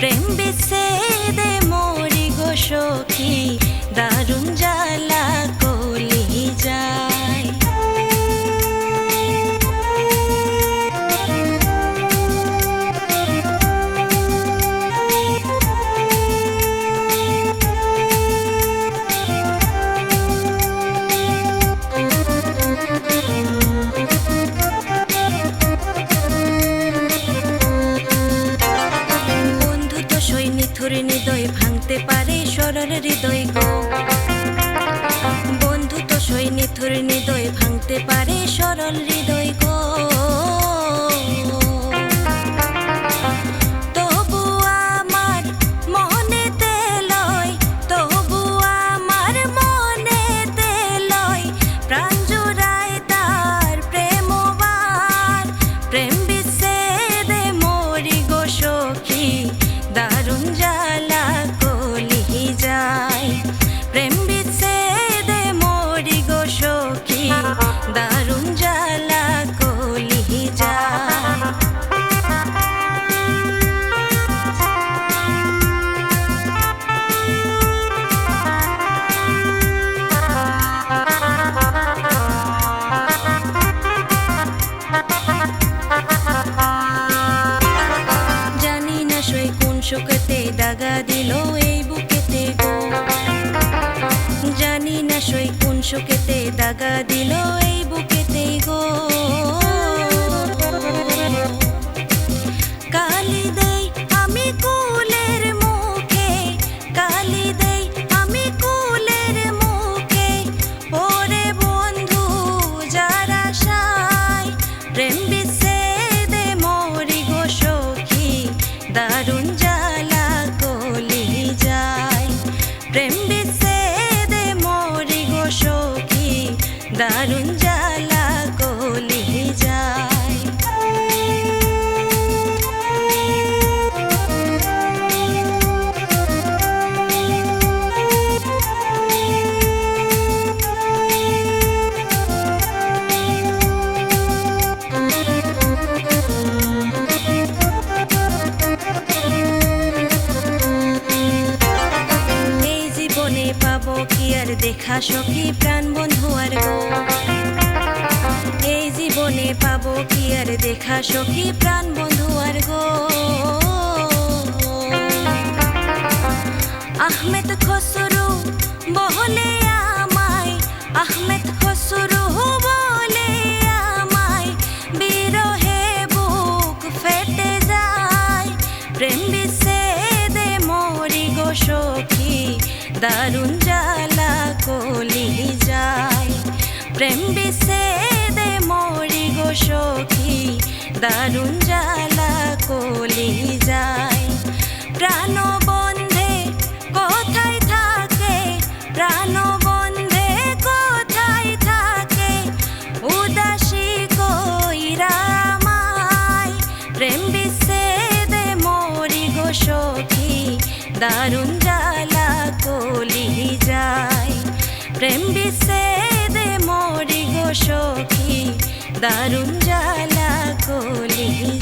प्रेम से বন্ধুর হৃদয় ভাঙতে পারে সরল হৃদয় গো। বন্ধু তো সই হৃদয় ভাঙতে পারে সরল হৃদয় শোকেতে দাগা দিল এই বুকেতেই গো? কালি দেই আমি কুলের আর দেখা সখী প্রাণ বন্ধু আর গো। এই জীবনে পাবো কি আর দেখা সখী প্রাণ বন্ধু আর গো। আহমেদ খসরু বহলে আমায়, আহমেদ খসরু বলে আমায়। বিরহে বুক ফেটে যায়, প্রেম বিচ্ছেদে মরি গো সখী। দারুণ জ্বালা প্রেম বিচ্ছেদে মরি গো সখী, দারুণ জ্বালা কলি যায়। প্রাণ বন্ধে কোথায় থাকে প্রাণ বন্ধে কোথায় থাকে, উদাসী কইরামায় প্রেম বিচ্ছেদে মরি গো সখী, দারুণ জ্বালা কলি যায়। প্রেম গো সখী দারুণ জ্বালা কলি।